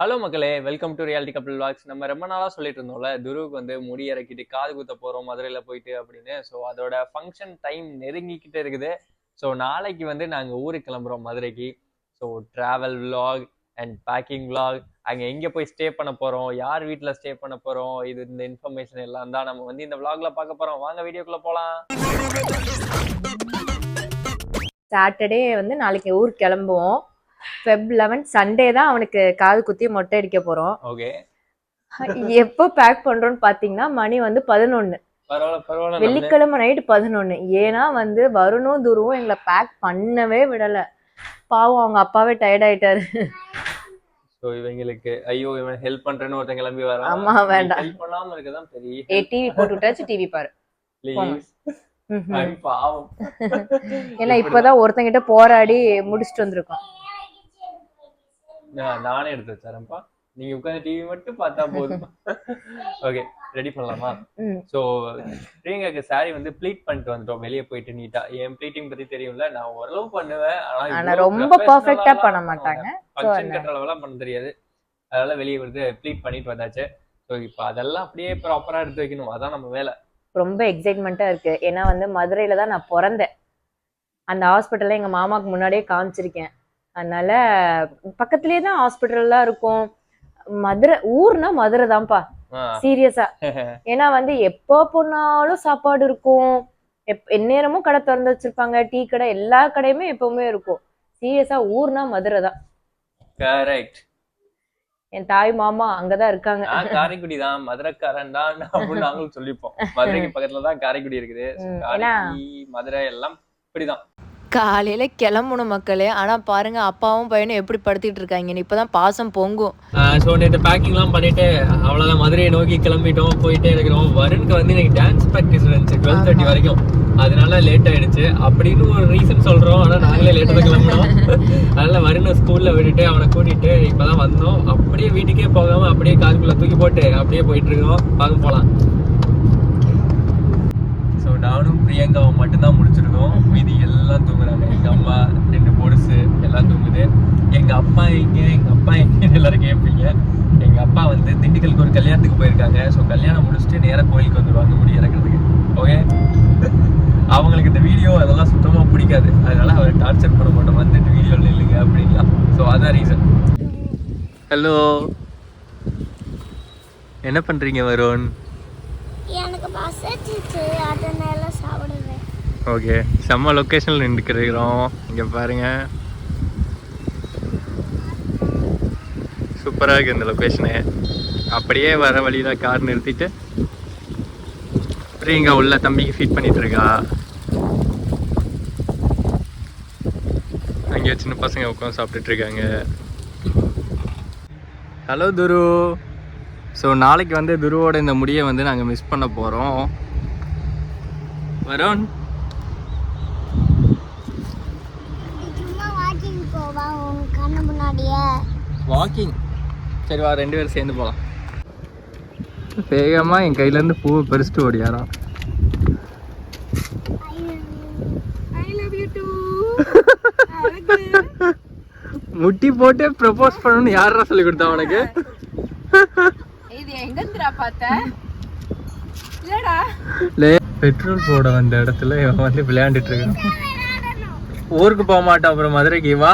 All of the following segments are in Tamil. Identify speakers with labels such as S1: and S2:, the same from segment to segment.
S1: ஹலோ மக்களே welcome to reality Kappal vlogs நம்ம ரொம்ப நாளாக சொல்லிட்டு இருந்தோம்ல துருவுக்கு வந்து முடி இறக்கிட்டு காது குத்த போகிறோம் மதுரையில் போயிட்டு அப்படின்னு. ஸோ அதோட ஃபங்க்ஷன் டைம் நெருங்கிக்கிட்டே இருக்குது. ஸோ நாளைக்கு வந்து நாங்கள் ஊருக்கு கிளம்புறோம் மதுரைக்கு. So travel vlog and packing vlog அங்கே எங்கே போய் ஸ்டே பண்ண போகிறோம் யார் வீட்டில் ஸ்டே பண்ண போகிறோம் இது இந்த இன்ஃபர்மேஷன் எல்லாம் தான் நம்ம வந்து இந்த விலாகில் பார்க்க போகிறோம் வாங்க வீடியோக்குள்ளே போகலாம்
S2: சாட்டர்டே வந்து நாளைக்கு ஊருக்கு கிளம்புவோம். ஃபெப் லெவன் சண்டே தான் அவனுக்கு காது குத்தி மொட்டை அடிக்க போறோம்.
S1: ஓகே
S2: எப்போ பேக் பண்றோம்னு பாத்தீங்கன்னா மணி வந்து பதினொன்னு. வெள்ளிக்கிழமை நைட்டு பதினொன்னு. ஏன்னா வந்து வருணும் துருவும் எங்களை பேக் பண்ணவே விடல. பாவம் அவங்க அப்பாவே டயர்ட் ஆயிட்டாரு.
S1: ஸோ இவங்களுக்கு ஐயோ இவன் ஹெல்ப் பண்றேன்னு ஒருத்தன் கிளம்பி வரான்.
S2: ஆமா, வேண்டாம்.
S1: ஹெல்ப் பண்ணாம இருக்கதான் பெரிய
S2: ஏ டிவி போட்டு விட்டாச்சு டிவி பாரு.
S1: ப்ளீஸ். பாவம்.
S2: ஏன்னா இப்பதான் ஒருத்தங்கிட்ட போராடி முடிச்சுட்டு வந்திருக்கோம்.
S1: நான் எடுத்து வச்சாரப்பா நீங்க உட்காந்து டிவி மட்டும் பார்த்தா போதும். ஓகே ரெடி பண்ணலாமா. ஸோ பிரியங்காக்கு saree வந்து ப்ளீட் பண்ணிட்டு வந்துட்டோம். வெளியே போயிட்டு நீட்டா என் ப்ளீட்டிங் பத்தி தெரியும்ல? நான் ஓரளவு பண்ணுவேன்.
S2: ஆனா ரொம்ப பர்ஃபெக்டா பண்ண மாட்டாங்க.
S1: ஃபங்க்ஷன் கட்டுற அளவுலாம் பண்ண தெரியாது. அதனால வெளியே வந்து ப்ளீட் பண்ணிட்டு வந்தாச்சு. ஸோ இப்போ அதெல்லாம் அப்படியே ப்ராப்பரா எடுத்து வைக்கணும். அதான் நம்ம வேலை.
S2: ரொம்ப எக்ஸைட்மெண்ட்டா இருக்கு. ஏன்னா வந்து மதுரையில தான் நான் பிறந்தேன். அந்த ஹாஸ்பிட்டல்ல எங்க மாமாக்கு முன்னாடியே காமிச்சிருக்கேன். அதனால பக்கத்துலயே தான் ஹாஸ்பிட்டல்லாம் இருக்கும். மதுரை ஊர்னா மதுரை தான்ப்பா. சீரியஸா ஏன்னா வந்து எப்போ போனாலும் சாப்பாடு இருக்கும். எப் எந்நேரமும் கடை திறந்து வச்சிருப்பாங்க. டீ கடை எல்லா கடையுமே எப்பவுமே இருக்கும். சீரியஸா ஊர்னா மதுரை தான்.
S1: கரெக்ட்
S2: என் தாய் மாமா அங்கதான் இருக்காங்க.
S1: காரைக்குடி தான். மதுரைக்காரன் தான் அப்படின்னு நாங்களும் சொல்லிப்போம். மதுரைக்கு பக்கத்துல தான் காரைக்குடி இருக்குது. மதுரை எல்லாம் இப்படிதான்.
S2: காலையில கிளம்பணும் மக்களே. ஆனா பாருங்க அப்பாவும் பையனும் எப்படி படுத்திட்டு இருக்காங்க. இப்பதான் பாசம் பொங்கும்.
S1: ஸோ நேற்று பேக்கிங்லாம் பண்ணிட்டு அவ்வளோதான் மதுரையை நோக்கி கிளம்பிட்டோம் போயிட்டே இருக்கிறோம். வருணுக்கு வந்து எனக்கு டான்ஸ் ப்ராக்டிஸ் இருந்துச்சு டுவெல் தேர்ட்டி வரைக்கும். அதனால லேட் ஆயிடுச்சு. அப்படின்னு ஒரு ரீசன் சொல்றோம். ஆனால் நாங்களே லேட்டாக தான் கிளம்பினோம். அதனால வருணை ஸ்கூல்ல விட்டுட்டு அவனை கூட்டிட்டு இப்பதான் வந்தோம். அப்படியே வீட்டுக்கே போகாம அப்படியே காருக்குள்ள தூக்கி போட்டு அப்படியே போயிட்டு இருக்கோம். பார்க்க போலாம். ஸோ நானும் பிரியங்காவும் மட்டும்தான் முடிச்சிருக்கோம். மீதி எல்லாம் தூங்குறாங்க. எங்கள் அம்மா ரெண்டு பொடுசு எல்லாம் தூங்குது. எங்கள் அப்பா எங்கே எங்கள் அப்பா எங்கேன்னு எல்லாரும் கேட்பீங்க. எங்கள் அப்பா வந்து திண்டுக்கலுக்கு ஒரு கல்யாணத்துக்கு போயிருக்காங்க. ஸோ கல்யாணம் முடிச்சுட்டு நேராக கோயிலுக்கு வந்துடுவாங்க முடி இறக்குறதுக்கு. ஓகே அவங்களுக்கு இந்த வீடியோ அதெல்லாம் சுத்தமாக பிடிக்காது. அதனால அவர் டார்ச்சர் பண்ண மாட்டோம். வந்துட்டு வீடியோ நில்லுங்க அப்படின்லாம். ஸோ அதான் ரீசன் ஹலோ என்ன பண்ணுறீங்க வருண்?
S3: எனக்கு பசிச்சிச்சு அதனால சாப்பிடுவேன்
S1: ஓகே செம்ம லொக்கேஷனில் நின்றுக்கிறோம் இங்கே பாருங்க. சூப்பராக இருக்குது இந்த லொக்கேஷனு அப்படியே வர வழியில் கார் நிறுத்திட்டு பிரியங்கா உள்ள தம்பிக்கு ஃபீட் பண்ணிட்டு இருக்கா அங்கே சின்ன பசங்க உட்காந்து சாப்பிட்டுட்டு இருக்காங்க ஹலோ துரு. ஸோ நாளைக்கு வந்து துருவோட இந்த முடியை வந்து நாங்கள் மிஸ் பண்ண போகிறோம்
S3: சும்மா வாக்கிங்
S1: சரி வா ரெண்டு பேரும் சேர்ந்து போகலாம் வேகமாக என் கையிலேருந்து பூவை பறிச்சுட்டு
S3: டூ
S1: முட்டி போட்டு ப்ரப்போஸ் பண்ணணும்னு யாரா சொல்லி கொடுத்தா உனக்கு?
S2: இது எங்கந்திரா பார்த்த? இல்லடா.
S1: லே பெட்ரோல் போட வந்த இடத்துல இவன் வந்து விளையாண்டுட்டு இருக்கான் ஊருக்கு போக மாட்டான் அப்புறம் மதுரைக்கு வா.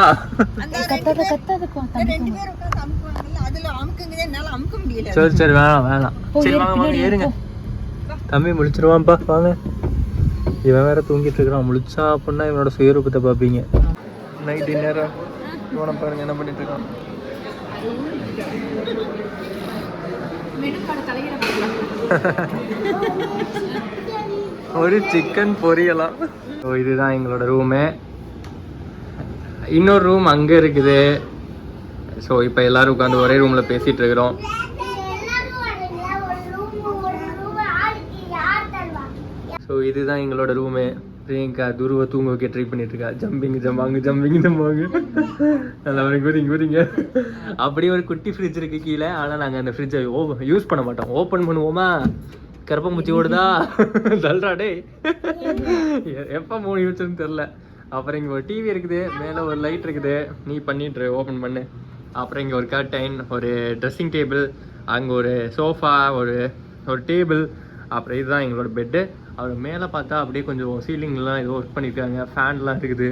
S1: சரி சரி வேணாம் வேணாம். சரி வாங்க வாங்க ஏறுங்க. தம்பி முழிச்சிருவான்ப்பா வாங்க. இவன் வேற தூங்கிட்டு இருக்கிறான் முழிச்சா அப்படின்னா இவனோட சுயரூபத்தை பார்ப்பீங்க. நைட் டின்னரம் இவனை பாருங்க என்ன பண்ணிட்டு இருக்கான் ஒரு சிக்கன் பொரியலாம். ஸோ இதுதான் எங்களோட ரூமு இன்னொரு ரூம் அங்கே இருக்குது. ஸோ இப்போ எல்லாரும் உட்காந்து ஒரே ரூமில் பேசிகிட்டு இருக்கிறோம். ஸோ இதுதான் எங்களோட ரூமு பிரியங்கா துருவ தூங்க வைக்க ட்ரை பண்ணிட்டு இருக்கா ஜம்பிங் ஜம்பாங்க ஜம்பிங் ஜம்பாங்க நல்லா வரீங்க வரீங்க வரீங்க அப்படியே ஒரு குட்டி ஃப்ரிட்ஜ் இருக்கு கீழே. ஆனால் நாங்கள் அந்த ஃப்ரிட்ஜை ஓ யூஸ் பண்ண மாட்டோம். ஓப்பன் பண்ணுவோமா? கரப்பம்பூச்சி ஓடுதா? தல்றா டேய். எப்போ மூணு யூஸ்ன்னு தெரில அப்புறம் இங்கே ஒரு டிவி இருக்குது. மேலே ஒரு லைட் இருக்குது. நீ பண்ணிட்டு ஓப்பன் பண்ணு. அப்புறம் இங்கே ஒரு கர்டைன் ஒரு ட்ரெஸ்ஸிங் டேபிள் அங்கே ஒரு சோஃபா ஒரு ஒரு டேபிள் அப்புறம் இதுதான் எங்களோட பெட்டு அவர் மேலே பார்த்தா அப்படியே கொஞ்சம் சீலிங்லாம் ஏதோ ஒர்க் பண்ணியிருக்காங்க ஃபேன்லாம் இருக்குது.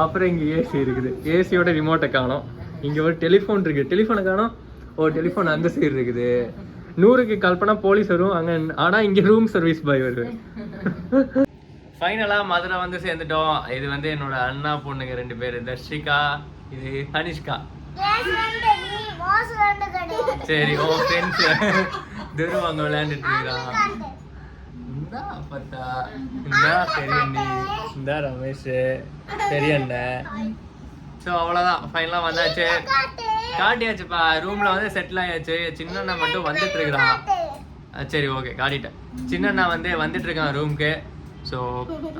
S1: அப்புறம் இங்கே ஏசி இருக்குது. ஏசியோட ரிமோட்டை காணோம். இங்கே ஒரு டெலிஃபோன் இருக்குது டெலிஃபோனை காணோம். ஒரு டெலிஃபோன் அந்த சைடு இருக்குது. நூறுக்கு கால் பண்ணால் போலீஸ் வரும். அங்கே ஆனால் இங்கே ரூம் சர்வீஸ் பாய் வருது ஃபைனலாக மதுரை வந்து சேர்ந்துட்டோம். இது வந்து என்னோட அண்ணா பொண்ணுங்க ரெண்டு பேர். தர்ஷிகா இது ஹனிஷ்கா சரி ஓ ஃப்ரெண்ட்ஸ் துருவம் அங்கே விளையாண்டுட்டு இருக்கிறான் இந்தா அப்பத்தா இந்தா பெரிய அண்ணி இந்தா ரமேஷ். பெரிய அண்ணன் ஸோ அவ்வளோதான் ஃபைனலாக வந்தாச்சு. காட்டியாச்சுப்பா. ரூமில் வந்து செட்டில் ஆயாச்சு. சின்ன அண்ணன் மட்டும் வந்துட்டு இருக்கிறான் சரி ஓகே காட்டிட்டேன். சின்ன அண்ணா வந்து வந்துட்டு இருக்கான் ரூமுக்கு ஸோ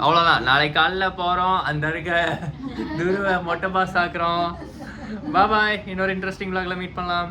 S1: அவ்வளோதான் நாளைக்கு காலைல போகிறோம் அந்த இருக்க துருவை மொட்டை பாஸ் ஆக்குறோம். பாய் இன்னொரு இன்ட்ரெஸ்டிங் vlogல மீட் பண்ணலாம்.